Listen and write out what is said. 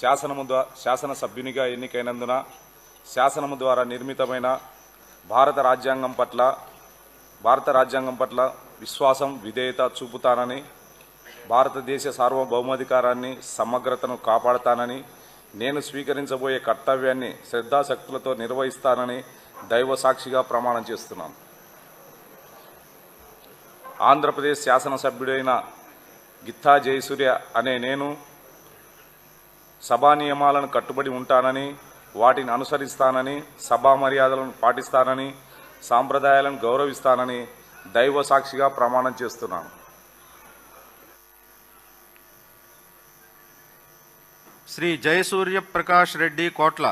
శాసనము ద్వారా శాసనసభ్యునిగా ఎన్నికైనందున శాసనము ద్వారా నిర్మితమైన భారత రాజ్యాంగం పట్ల భారత రాజ్యాంగం పట్ల విశ్వాసం విధేయత చూపుతానని భారతదేశ సార్వభౌమాధికారాన్ని సమగ్రతను కాపాడతానని నేను స్వీకరించబోయే కర్తవ్యాన్ని శ్రద్ధాశక్తులతో నిర్వహిస్తానని దైవ సాక్షిగా ప్రమాణం చేస్తున్నాను. ఆంధ్రప్రదేశ్ శాసనసభ్యుడైన గిత్తా జయసూర్య అనే నేను సభా నియమాలను కట్టుబడి ఉంటానని వాటిని అనుసరిస్తానని సభా మర్యాదలను పాటిస్తానని సాంప్రదాయాలను గౌరవిస్తానని దైవ సాక్షిగా ప్రమాణం చేస్తున్నాను. శ్రీ జయసూర్య ప్రకాష్ రెడ్డి కోట్ల